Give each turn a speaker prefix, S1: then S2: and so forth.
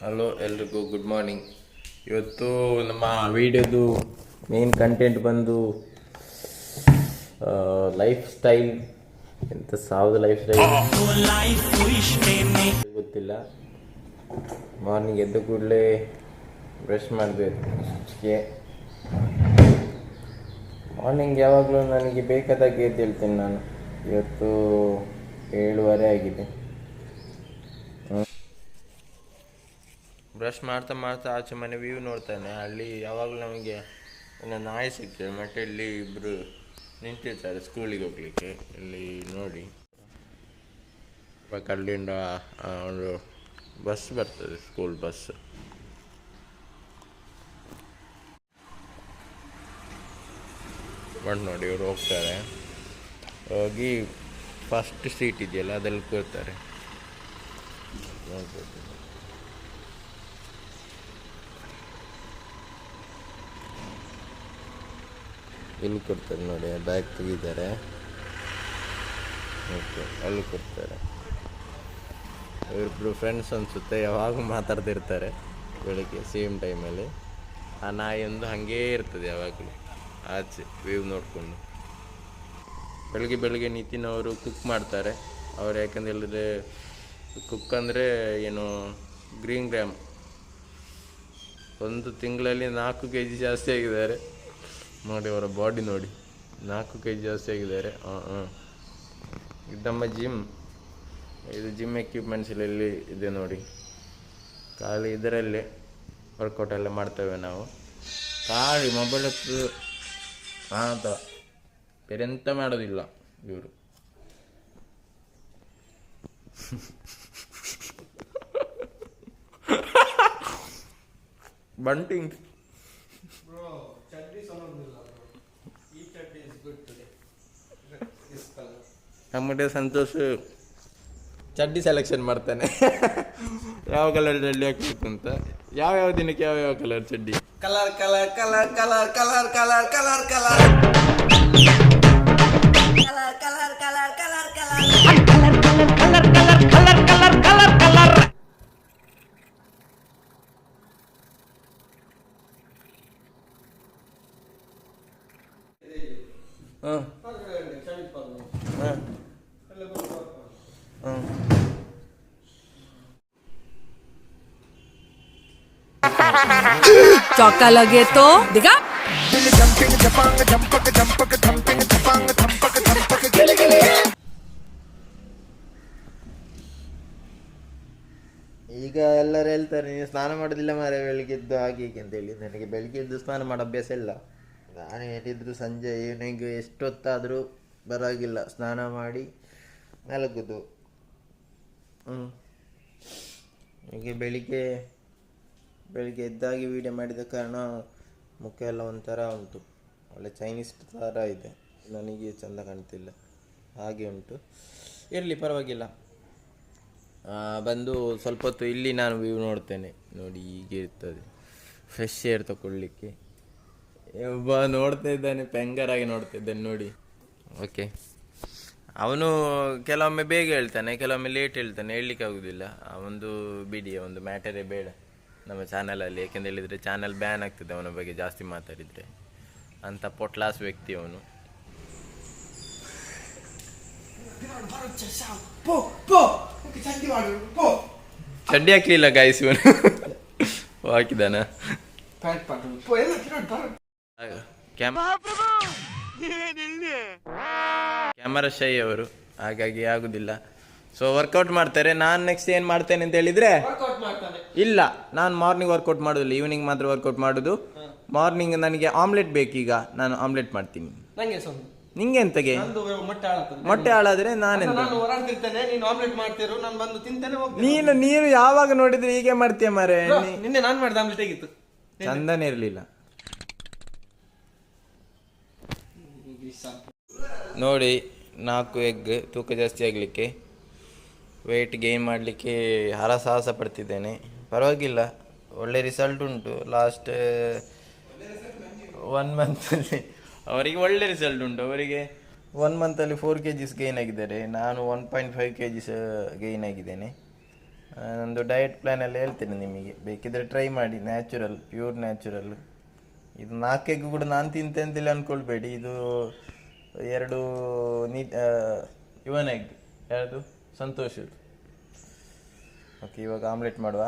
S1: Hello ಎಲ್ರಿಗೂ good morning ಇವತ್ತು ನಮ್ಮ ವಿಡಿಯೋದು ಮೇನ್ ಕಂಟೆಂಟ್ ಬಂದು ಲೈಫ್ ಸ್ಟೈಲ್ ಎಂತ ಸಾವಿರದ ಲೈಫ್ ಸ್ಟೈಲ್ ಗೊತ್ತಿಲ್ಲ. ಮಾರ್ನಿಂಗ್ ಎದ್ದ ಕೂಡಲೇ ಬ್ರಷ್ ಮಾಡಬೇಕು. ಮಾರ್ನಿಂಗ್ ಯಾವಾಗಲೂ ನನಗೆ ಬೇಕಾದಾಗೆ ಹೇಳ್ತೀನಿ ನಾನು. ಇವತ್ತು ಏಳುವರೆ ಆಗಿದೆ. ಬ್ರಷ್ ಮಾಡ್ತಾ ಮಾಡ್ತಾ ಆಚೆ ಮನೆ ವ್ಯೂ ನೋಡ್ತಾನೆ. ಅಲ್ಲಿ ಯಾವಾಗಲೂ ನಮಗೆ ಒಂದು ನಾಯಿ ಸಿಗ್ತದೆ ಮತ್ತೆ ಇಲ್ಲಿ ಇಬ್ಬರು ನಿಂತಿರ್ತಾರೆ ಸ್ಕೂಲಿಗೆ ಹೋಗ್ಲಿಕ್ಕೆ. ಇಲ್ಲಿ ನೋಡಿ. ಅಲ್ಲಿಂದ ಒಂದು ಬಸ್ ಬರ್ತದೆ ಸ್ಕೂಲ್ ಬಸ್ ಬಂದು ನೋಡಿ, ಇವರು ಹೋಗ್ತಾರೆ. ಹೋಗಿ ಫಸ್ಟ್ ಸೀಟ್ ಇದೆಯಲ್ಲ, ಅದ್ರಲ್ಲಿ ಕೂರ್ತಾರೆ. ಇಲ್ಲಿ ಕೊಡ್ತಾರೆ ನೋಡಿ ಬ್ಯಾಗ್ ತೆಗಿದ್ದಾರೆ ಓಕೆ, ಅಲ್ಲಿ ಕೊಡ್ತಾರೆ ಇವರಿಬ್ರು ಫ್ರೆಂಡ್ಸ್ ಅನಿಸುತ್ತೆ ಯಾವಾಗ ಮಾತಾಡ್ತಿರ್ತಾರೆ. ಬೆಳಿಗ್ಗೆ ಸೇಮ್ ಟೈಮಲ್ಲಿ ಆ ನಾಯಿ ಒಂದು ಹಾಗೇ ಇರ್ತದೆ ಯಾವಾಗಲೂ. ಆಚೆ ವ್ಯೂ ನೋಡಿಕೊಂಡು. ಬೆಳಗ್ಗೆ ಬೆಳಗ್ಗೆ ನಿತಿನ್ ಅವರು ಕುಕ್ ಮಾಡ್ತಾರೆ. ಅವ್ರು ಯಾಕಂತ ಹೇಳಿದ್ರೆ ಕುಕ್ ಅಂದರೆ ಏನು ಗ್ರೀನ್ ಗ್ರಾಮ್ ಒಂದು ತಿಂಗಳಲ್ಲಿ ನಾಲ್ಕು ಕೆ ಜಿ ಜಾಸ್ತಿ ಆಗಿದ್ದಾರೆ. ನೋಡಿ ಅವರ ಬಾಡಿ ನೋಡಿ. ನಾಲ್ಕು ಕೆ ಜಿ ಜಾಸ್ತಿ ಆಗಿದ್ದಾರೆ. ಹಾಂ ಹಾಂ ಇದು ಜಿಮ್ ಇದು ಜಿಮ್ ಎಕ್ವಿಪ್ಮೆಂಟ್ಸಲ್ಲಿ ಇದೆ ನೋಡಿ. ಖಾಲಿ ಇದರಲ್ಲೇ ವರ್ಕೌಟ್ ಎಲ್ಲ ಮಾಡ್ತೇವೆ ನಾವು. ಖಾಲಿ ಮೊಬೈಲ್ ಹಾಂ ಬೇರೆ ಎಂತ ಮಾಡೋದಿಲ್ಲ ಇವರು ಬಂಟಿಂಗ್. ನಮ್ಮದೇ ಸಂತೋಷ್. ಚಡ್ಡಿ ಸೆಲೆಕ್ಷನ್ ಮಾಡ್ತಾನೆ. ಯಾವ ಕಲರ್ ಚಡ್ಡಿ ಹಾಕ್ಬೇಕು ಅಂತ ಯಾವ ಯಾವ ದಿನಕ್ಕೆ ಯಾವ ಯಾವ ಕಲರ್ ಚಡ್ಡಿ
S2: Color, color, color, color, color, color, color, color.
S1: ಹಾಂ ಹಾಂ
S3: चौका लगे तो दिखा
S1: ಈಗ ಎಲ್ಲರೂ ಹೇಳ್ತಾರೆ ನೀವು ಸ್ನಾನ ಮಾಡೋದಿಲ್ಲ ಮಾರೆ ಬೆಳಿಗ್ಗೆ ಎದ್ದು ಹಾಗೆ ಹೀಗೆ ಅಂತೇಳಿ ನನಗೆ ಬೆಳಿಗ್ಗೆ ಎದ್ದು ಸ್ನಾನ ಮಾಡೋ ಅಭ್ಯಾಸ ಇಲ್ಲ ನಾನು ಏನಿದ್ರು ಸಂಜೆ ಈವ್ನಿಂಗ್ ಎಷ್ಟೊತ್ತಾದರೂ ಬರೋಗಿಲ್ಲ ಸ್ನಾನ ಮಾಡಿ ಮಲಗುದು ಹ್ಞೂ ಹೀಗೆ ಬೆಳಿಗ್ಗೆ ಬೆಳಿಗ್ಗೆ ಎದ್ದಾಗಿ ವೀಡಿಯೋ ಮಾಡಿದ ಕಾರಣ ಮುಖ ಎಲ್ಲ ಒಂಥರ ಉಂಟು. ಒಳ್ಳೆ ಚೈನೀಸ್ ಥರ ಇದೆ. ನನಗೆ ಚೆಂದ ಕಾಣ್ತಿಲ್ಲ. ಹಾಗೆ ಉಂಟು. ಇರಲಿ, ಪರವಾಗಿಲ್ಲ. ಬಂದು ಸ್ವಲ್ಪ ಹೊತ್ತು ಇಲ್ಲಿ ನಾನು ವ್ಯೂ ನೋಡ್ತೇನೆ. ನೋಡಿ, ಹೀಗೆ ಇರ್ತದೆ. ಫ್ರೆಶ್ ಏರ್ ತಗೊಳ್ಳಿಕ್ಕೆ ಒಬ್ಬ ನೋಡ್ತಾ ಇದ್ದಾನೆ ಪೆಂಗರಾಗಿ ನೋಡ್ತಾ ಇದ್ದಾನೆ, ನೋಡಿ. ಓಕೆ ಅವನು ಕೆಲವೊಮ್ಮೆ ಬೇಗ ಹೇಳ್ತಾನೆ, ಕೆಲವೊಮ್ಮೆ ಲೇಟ್ ಹೇಳ್ತಾನೆ ಹೇಳಲಿಕ್ಕೆ ಆಗುದಿಲ್ಲ ಒಂದು ಬಿಡಿ, ಒಂದು ಮ್ಯಾಟರೇ ಬೇಡ. ನಮ್ಮ ಚಾನಲಲ್ಲಿ ಯಾಕೆಂತ ಹೇಳಿದರೆ ಚಾನಲ್ ಬ್ಯಾನ್ ಆಗ್ತದೆ ಅವನ ಬಗ್ಗೆ ಜಾಸ್ತಿ ಮಾತಾಡಿದರೆ. ಅಂತ ಪೊಟ್ಲಾಸ್ ವ್ಯಕ್ತಿ ಅವನು. ಚಡ್ಡಿ ಹಾಕ್ಲಿಲ್ಲ ಗಾಯಿಸಿ ಇವನು. ಹಾಕಿದಾನ ಕ್ಯಾಮರಾ ಶೈ ಅವರು. ಹಾಗಾಗಿ ಆಗುದಿಲ್ಲ. ಸೊ ವರ್ಕೌಟ್ ಮಾಡ್ತಾರೆ. ನಾನ್ ನೆಕ್ಸ್ಟ್ ಏನು ಮಾಡ್ತೇನೆ ಅಂತ ಹೇಳಿದ್ರೆ?
S2: ವರ್ಕೌಟ್ ಮಾಡ್ತಾನೆ.
S1: ಇಲ್ಲ ನಾನು ಮಾರ್ನಿಂಗ್ ವರ್ಕೌಟ್ ಮಾಡೋದಿಲ್ಲ ಈವ್ನಿಂಗ್ ಮಾತ್ರ ವರ್ಕೌಟ್ ಮಾಡೋದು. ಮಾರ್ನಿಂಗ್ ನನಗೆ ಆಮ್ಲೆಟ್ ಬೇಕೀಗ ನಾನು ಆಮ್ಲೆಟ್ ಮಾಡ್ತೀನಿ.
S2: ನಂಗೆ ಸೊಂದು
S1: ನಿಂಗೆ ಎಂತಗೆ?
S2: ನಂದು ಮೊಟ್ಟೆ ಹಾಳಾಗ್ತದೆ.
S1: ಮೊಟ್ಟೆ ಹಾಳಾದ್ರೆ ನಾನೆಂತ
S2: ನಾನು ನೀನು ಆಮ್ಲೆಟ್ ಮಾಡ್ತಿರು ನಾನು ಬಂದು ತಿಂತೇನೆ ಹೋಗ್ತೇನೆ.
S1: ನೀನು ನೀನು ಯಾವಾಗ ನೋಡಿದ್ರೆ ಹೀಗೆ ಮಾಡ್ತೀಯ ಮಾರೆ?
S2: ನಿನ್ನೆ ನಾನು ಮಾಡಿದ ಆಮ್ಲೆಟ್ ಹೇಗಿತ್ತು?
S1: ಚಂದನೇ ಇರಲಿಲ್ಲ. ನೋಡಿ ನಾಲ್ಕು ಎಗ್ ತೂಕ ಜಾಸ್ತಿ ಆಗಲಿಕ್ಕೆ. ವೆಯ್ಟ್ ಗೇನ್ ಮಾಡಲಿಕ್ಕೆ ಹರಸಾಹಸ ಪಡ್ತಿದ್ದೇನೆ. ಪರವಾಗಿಲ್ಲ, ಒಳ್ಳೆ ರಿಸಲ್ಟ್ ಉಂಟು. ಲಾಸ್ಟ್ ಒನ್ ಮಂತಲ್ಲಿ ಅವರಿಗೆ ಒಳ್ಳೆ ರಿಸಲ್ಟ್ ಉಂಟು. ಅವರಿಗೆ ಒನ್ ಮಂತಲ್ಲಿ ಫೋರ್ ಕೆ ಜಿಸ್ ಗೈನ್ ಆಗಿದ್ದಾರೆ. ನಾನು one point five KGs gain ಆಗಿದ್ದೇನೆ. ನಂದು ಡಯಟ್ ಪ್ಲ್ಯಾನಲ್ಲಿ ಹೇಳ್ತೇನೆ ನಿಮಗೆ. ಬೇಕಿದ್ರೆ ಟ್ರೈ ಮಾಡಿ. ನ್ಯಾಚುರಲ್ ಪ್ಯೂರ್ ನ್ಯಾಚುರಲ್ ಇದು ನಾಲ್ಕೆಗೂ ಕೂಡ ನಾನು ತಿಂತೆ ಅಂತೇಳಿ ಅಂದ್ಕೊಳ್ಬೇಡಿ ಇದು ಎರಡು, ನೀ ಇವನ್ ಎಗ್ ಯಾವುದು ಸಂತೋಷ್ ಓಕೆ ಇವಾಗ ಆಮ್ಲೆಟ್ ಮಾಡುವ.